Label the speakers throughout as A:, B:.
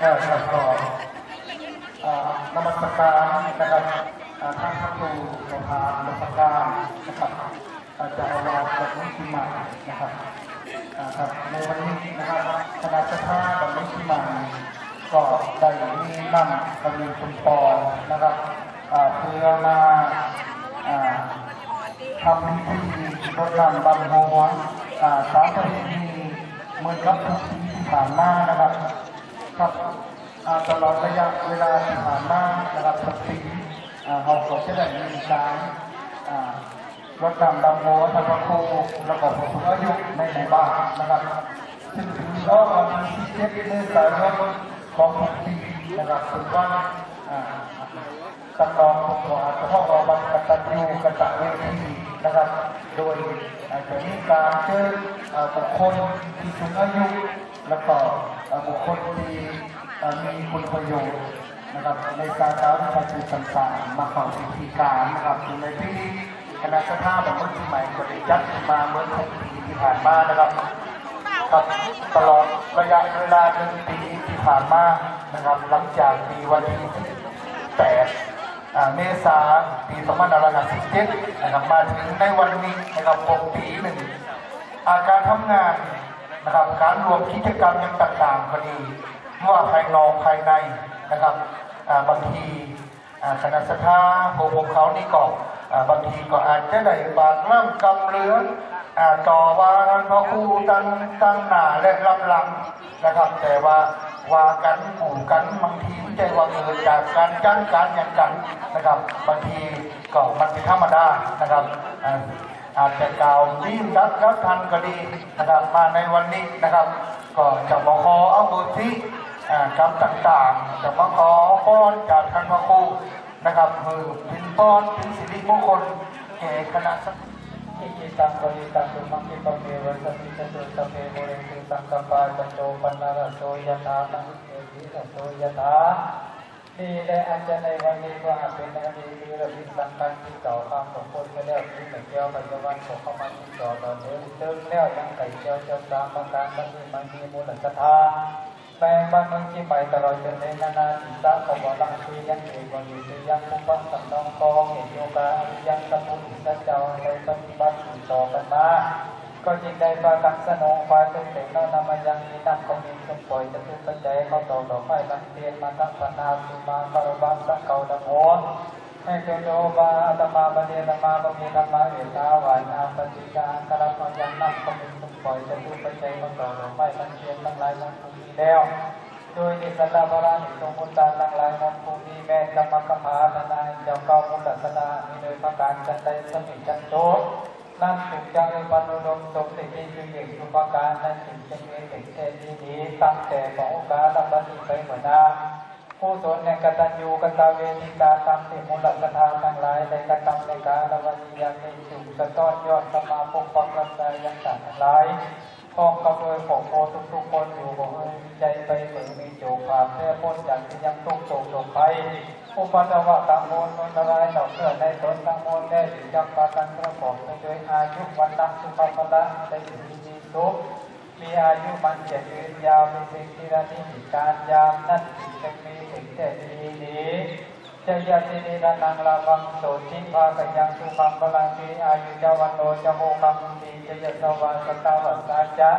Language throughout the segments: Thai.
A: เออครับก็อ่านมัสการนะครับอ่าท่านพระครูประธานนมัสการนะครับอาจารย์วาดแบบนี้ที่มานะครับอ่าครับในวันนี้นะครับคณะสัตยาแบบนี้ที่มาก็ได้มีนำกำลังชุมพรนนะครับอ่าเพื่อมาอ่าทำพิธีรดน้ำดำหัวอ่าสามประเพณีเหมือนกับทุกปีที่ผ่านมานะครับ ครับตลอดระยะเวลาที่ผ่านมานะครับทุกปีอ่าเราก็จะได้มีการอ่ารดน้ำดำหัวทางพระครูแล้วก็ผู้สูงอายุในหมู่บ้านนะครับซึ่งถือว่าวันที่17เมษายนของทุกปีนะครับถือว่าตำรองผมขออาจจะพ่อรอบังกตัญญูกตะเวทีนะครับ โดยจะมีการเชิญบุคคลที่สูงอายุแล้วก็เอ่อ บุคคลที่มีคุณประโยชน์นะครับในการการวิชาชีพต่างๆมาเข้าพิธีการนะครับในที่คณะสภาแบบเมื่อที่ใหม่ก็ได้จัดมาเมื่อทุกปีที่ผ่านมานะครับครับตลอดระยะเวลาหนึ่งปีที่ผ่านมานะครับ หลังจากปีวันที่8เมษายนปี2557นะครับมาถึงในวันนี้นะครับครบปีหนึ่งอาการทำงาน นะครับ การรวมกิจกรรมยังต่างๆก็ดีไม่ว่าภายนอกภายในนะครับบางทีคณะสัตยาพวกเขานี่ก็อ่าบางทีก็อาจจะได้บาดร่ำกำเรือนอ่าต่อว่าท่านพระครูตั้งตั้งหน้าและรับหลังนะครับ แต่ว่าว่ากันหมู่กันบางทีไม่ใช่ว่าเกิดจากการจัดการอย่างกันนะครับ บางทีก็มันเป็นธรรมดานะครับ อาจจะกล่าวรีบรัดรับทันก็ดีนะครับมาในวันนี้นะครับ ก็จะมาขอเอาบุญที่อ่ากรรมต่างๆ จะมาขอป้อนจากท่านพระครูนะครับมือพินป้อนถึงสิริมงคลแก่คณะสัตอิจิตังปริตังตุมังคิปะเมวะสมิจตุสพเพโมเรติสังกปาจโตปันนารโสยถานังเอหิรโสยถา นี่แหละอันจะในวันนี้ว่าจเป็นในอดีตคือระบิสังกัดที่เก่าข้ามของคนไม่ได้ที่เหมือนเดียวปัจจุบันของเข้ามาที่ต่อตอเดิมเดิมแล้วยังไก่เจียวเจ้าสามประการมันมีมันมีมูลศรัทธาแปลงบ้านเมืองที่ใหม่ตลอดจนในนานาจิตาขบวนลังคือยังเอกวันอยู่ที่ยังมุปังสัมนองกองเห็นโยกาอริยังสมุทิสัจเจ้าในปฏิบัติต่อกันมา ก็จิตใดปากังสนองฟ้าตึงเต็งนนามยังมีนำคงมีสมปล่อยจะทุกปัจจัยเขาต่อดอไม้ลังเทียนมาตั้งปนาสุมาคารบังสังเก่าดังหัวให้เจโยบาอาตมาบดีธรรมาบมีธรรมะเวทาวานาปฏิกาคารมยังนำคงมีสมปล่อยจะทุกปัจจัยเขาต่อดอไม้ลังเทียนทั้งหลายทั้งปวงมีแล้วโดยนิสัตตาบราณิสมุตตาลังลายน้ำภูมิแม่กรรมกภาธนายเจ้าเก้ามุตตสนามีโดยประการจันไดสมิจันโต นั่นถูกจังในวันอุดมสมสิทธิจุเอกสุปการนั่นถึงจะมีเอกเทดีนี้ตั้งแต่ของโอกาสบัดนี้ไปหมือนนาผู้สนในกตัญญูกตาเวทิกาตามที่มูลสถาทั้งหลายในกตัมในกาลวันยังในจุสะต้อนยอดสมาปกปักรักษายังต่างทั้งหลายพ้องกับโดยของโคทุกๆคนอยู่บ่เอ่ยใจไปเหมือนมีโจกาแค่พ้นจากที่ยังทุกโศกโศกไป อุปัตวะตังโมนนนรายดอกเสื้อในตนตังโมได้ถึงจำปากันประกอบไปด้วยอายุวันนักสุภาพละได้ถึงดีสุขมีอายุมันเจ็ดยืนยาวเป็นสิ่งที่ระนิมิการยามนั่นจึงมีสิ่งแต่ดีดีจะยาตินิรันนังลาบังโสทิภากัยังสุขังพลังทีอายุจาวันโนจโมคังดีจะยสวาสตาวัสสาจะ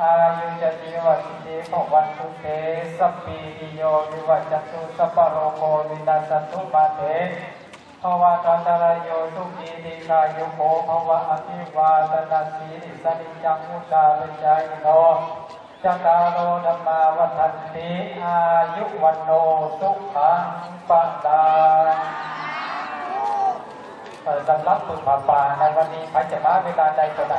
A: อายุจติวัติเตภวันตุเตสัพพีติโยวิวัจจตุสัพโรโควินาศตุมาเตภวะตันตรายโยสุขีติกายุโกภวะอภิวาตนาสีริสนิจังมุตตาวิจายโนจัตารโอธรรมาวัฏันติอายุวันโนสุขังปะดาสำหรับสุดป่าป่าในวันนี้ไปจะมาเวลาใดก็ได้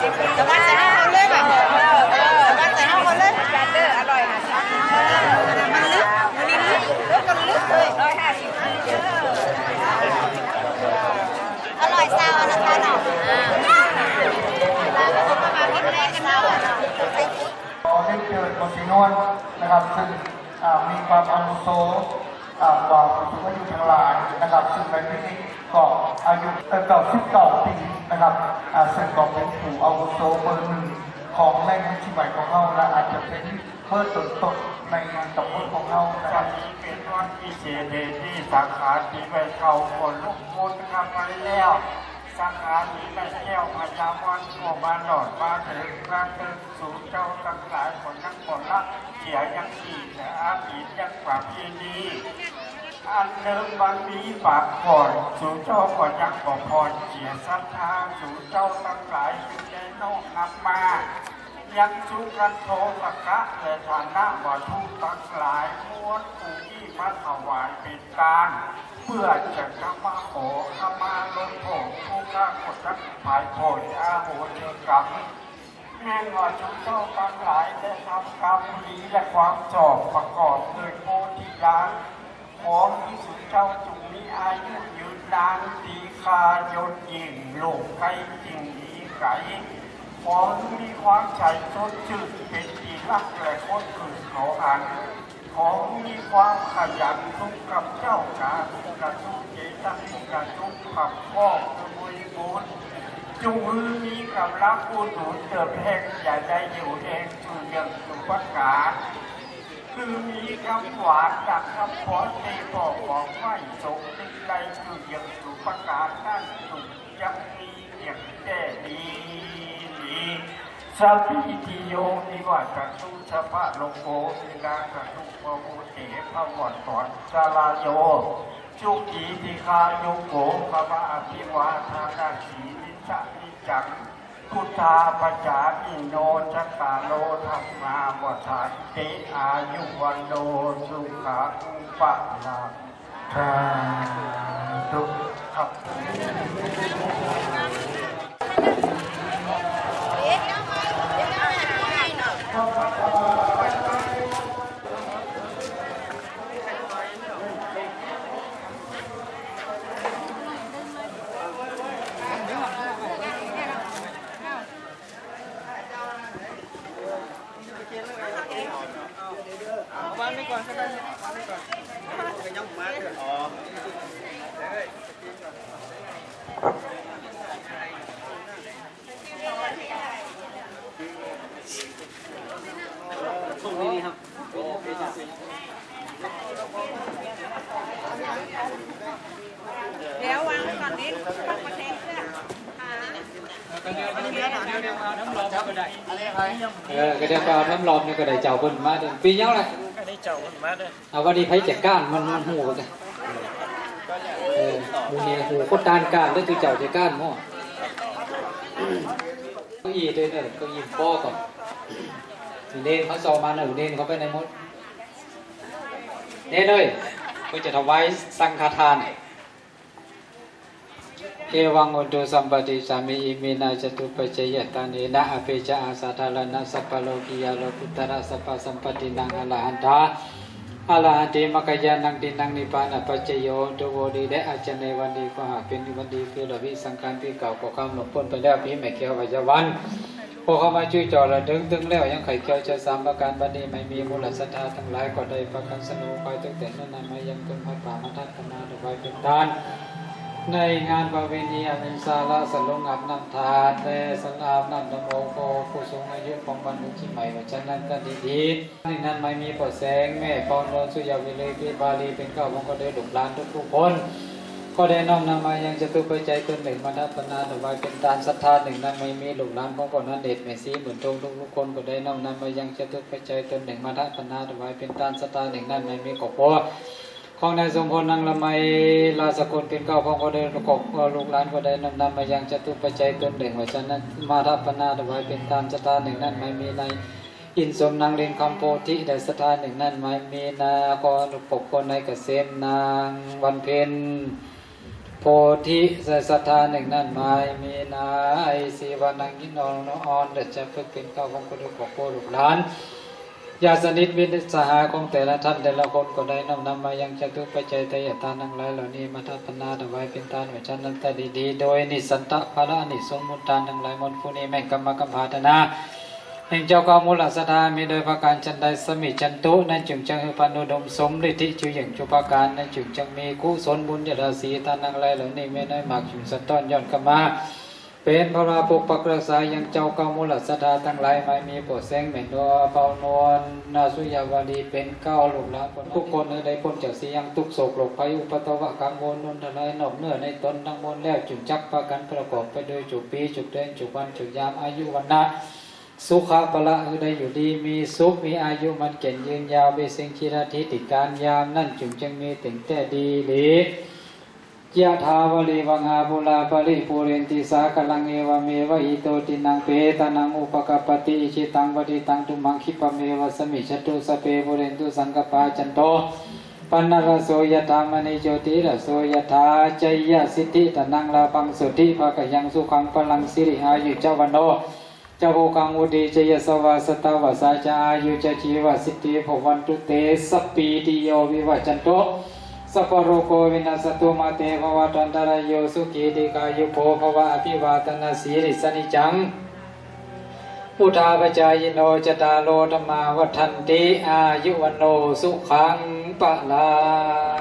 B: สิบปีนะบ้านแต่ห้าคนเลยแบบบ้านแต่ห้าคนเลยกันเด้ออร่อยห้าสิบปีมันลึกมันลึกลึกกันลึกเลยอร่อยห้าสิบปีเด้อ
C: อร่อยซาวนะคะหน่อมาพิมพ์แรกกันเนาะ
A: ขอได้เชิญคนสีนวลนะครับซึ่งมีความอาวุโสอ่กว่าผู้สูงอายุทั้งหลายนะครับซึ่งในที่นี้ ก็อายุเก่าสิบเก้าปีนะครับอ่าซึ่งก็เป็นผู้อาวุโสเบอร์หนึ่งของในมุชิใหม่ของเราและอาจจะเป็นเบอร์ต้นๆในตำบลของเรานะครับ
D: เป็นวันพิเศษที่สาขาที่ไปเข้าคนลูกคนกันไปแล้วสาขาที่ไปแก้วพญาวันทั่วบ้านหลอดบ้านถึงบ้านถึงสู่เจ้าตั้งหลายคนทั้งคนละเสียยังอีกนะอาผียังกว่าพี่นี้ อันเดิมวันนี้ปากก่อนสู่เจ้าก่อยังขอพรเสียศรัทธาสู่เจ้าตั้งหลายจึงได้นอกนับมายังสุกันโทสักกะและฐานะว่าทุกตั้งหลายมวนผู้ที่มาถวายเป็นการเพื่อจะกำมาขอขมาลงโทษผู้ฆ่ากดทักผายโผยอาโหเจกรรมแม่ว่าจงเจ้าทั้งหลายได้ทำกรรมดีและความชอบประกอบโดยโพธิญาณ ขอที่สุดเจ้าจงมีอายุยืนนานตีคายนยิ่งโลกไกลจริงดีไก่ขอมีความใจสดชื่นเป็นที่รักและคนคืนเขาอันขอมีความขยันทุกกับเจ้ากาทุกกับทุกเจตทุกกับทุกขับข้อกบริบูรณ์จงมือมีกับรักผู้หนุนเติมแห่งอย่าได้อยู่เองคือยังสุประกาศ คือมีคำหวานจากคำขอในบอกบอกไม่สงในใจคือยังสุประกาศนั่นสุขยังมีเสียงแก่ดีนี้สัพพิติโยนิวัตตุสภะโลโกสิกากตุปโมเตภวัตตอนสาลาโยจุกีติคาโยโกภะวะอภิวาทานาสีนิสะนิจัง พุทธาปจาอิโนจักาโลธรรมาวัฏาติอายุวันโนสุขาอุปะลา
A: ทาธุ
D: ครับ
B: เดี๋ยววางไว้ก่อนนิดปักประเทศเสื้อขา
E: เออก็เดียวไปเอาน้ำร้อนนี่ก็ได้เจ้าเพิ่นมาเด้อปีเดียวแหละ
D: ได้เจ้ามันมาเด้อ
E: เอาวันนี้ไผจัดการมันมันหูกันเออมื้อนี้หูกดดานการแล้วคือเจ้าจัดการม้อเก้าอี้เด้อเด้อเก้าอี้ป้อก่อนเนนเขาซอมาหนึ่งเนนเขาไปไหนมดเนนเอ้ยเพื่อจะถวายสังฆทาน เอวังอุตุสัมปติสามิอิมินาจตุปัจยตานีนะอภิจาอาสาทาลนะสัพพโลกิยาโลกุตระสัพพสัมปตินังอรหันตาอรหันติมกยานังตินังนิพานะปัจจโยตุโวดีได้อาจารย์ในวันดีก็หากเป็นวันดีคือระวิสังขารที่เก่าก็คำหลบพ้นไปแล้วพี่แม่เขียววิจวันพวกเขามาช่วยจอระดึงดึงแล้วยังไข่เกียวจะสามประการบัดนี้ไม่มีมูลศรัทธาทั้งหลายก็ได้ประกันสนุคอยตั้งแต่นั้นมายังต้นพระป่ามาทัศนาถวายเป็นทาน ในงานประเวณีอันสาระสลงอับน้ำทานแต่สลามน้ำนโมโกผู้สูงอายุของบรรลุที่ใหม่ว่าฉะนั้นก็ดีดีนี่นั้นไม่มีปอดแสงแม่ปอนนสุยาวิเลยพิบาลีเป็นเก้าของก็ได้ดุกลานทุกทุกคน ก็ได้น้อมนำมายังจะตุปัจจัยตนหนึ่งมาทัปนาถวายเป็นทานศรัทธาหนึ่งนั้นไม่มีหลุมล้านของคนนั้นเด็ดแม่สีเหมือนทงทุกทุกคนก็ได้น้อมนำมายังจะตุปัจจัยตนหนึ่งมาทัปนาถวายเป็นทานศรัทธาหนึ่งนั้นไม่มีกบพอ ของนายสมพลนางละไมลาสกุลเป็นเก้าของก็ได้กบลูกหลานก็ได้น้อมนำมายังจตุปัจจัยตนหนึ่งว่าฉะนั้นมาทัปนาถวายเป็นทานศรัทธาหนึ่งนั้นไม่มีในอินสมนางเรียนคำโพธิได้สถานหนึ่งนั้นไม่มีนาคอนุปกคนในเกษมนางวันเพ็ญโพธิสถานหนึ่งนั้นไม่มีนาไอสีวานังยินองนออนเดชจะฝึกเป็นเก้าของคนดุปกโคลูกหลาน ยาสนิทมิตรสหาของแต่ละท่านแต่ละคนก็ได้นำนำมายังจตุปัจจัยทายทานทั้งหลายเหล่านี้มาทัพนาถวายเป็นทานไว้ชั้นนั้นแต่ดีๆโดยนิสันตะภาระนิสมมุตทานทั้งหลายมนผู้นี้แม่งกรรมกรรมภาธนาแห่งเจ้ากามูลสถามีโดยประการจันใดสมิจันตุนั้นจึงจังให้ปันอุดมสมฤทธิจิวอย่างจุปการนั้นจึงจังมีกุศลบุญยราศีทานังไรเหล่านี้ไม่ได้หมากจึงสันต้อนย้อนกลับมา เป็นพระราปกปักรักษายังเจ้าเก้ามูลสถาทั้งหลายไม่มีโปรดแสงเหม็นดัวเบานวลนาสุยาวดีเป็นเก้าลูกหลานคนทุกคนในใดพ้นจากสียงทุกโศกโรคภัยอุปตวะกังวลนนทนายนอกเนื้อในตนทั้งมวลแล้วจึงจักประกันประกอบไปโดยจุปีจุเดือนจุวันจุยามอายุวันนะสุขะปะละเออได้อยู่ดีมีสุขมีอายุมันเก่งยืนยาวเบสิงคิราธิติการยามนั่นจึงจึงมีถึงแต่ดีหลี ยะทาวลีวังหาบุลาปริปุเรนติสากลังเอวเมวะอิโตตินังเปตานังอุปกปปติอิชิตังวดิตังตุมังคิปะเมวะสมิจตุสเปปุเรนตุสังกปาจันโตปันนรโสยธามณิโจติรโสยธาจยสิทธิตนังลาปังสุทธิภะกยังสุขังพลังสิริอายุเจ้าวันโนเจ้าโภกังอุดีเจยสวาสตาวาสาจาอายุจชีวสิทธิภวันตุเตสปีติโยวิวัจจันโต สัพโรโกวินาสตุมาเตภวตันตรายโยสุขีติกายุโภภวะอภิวาตนาสีริสนิจังพุทธาปจายโนจตารโลธรรมาวัฒนติอายุวันโนสุขังปะลา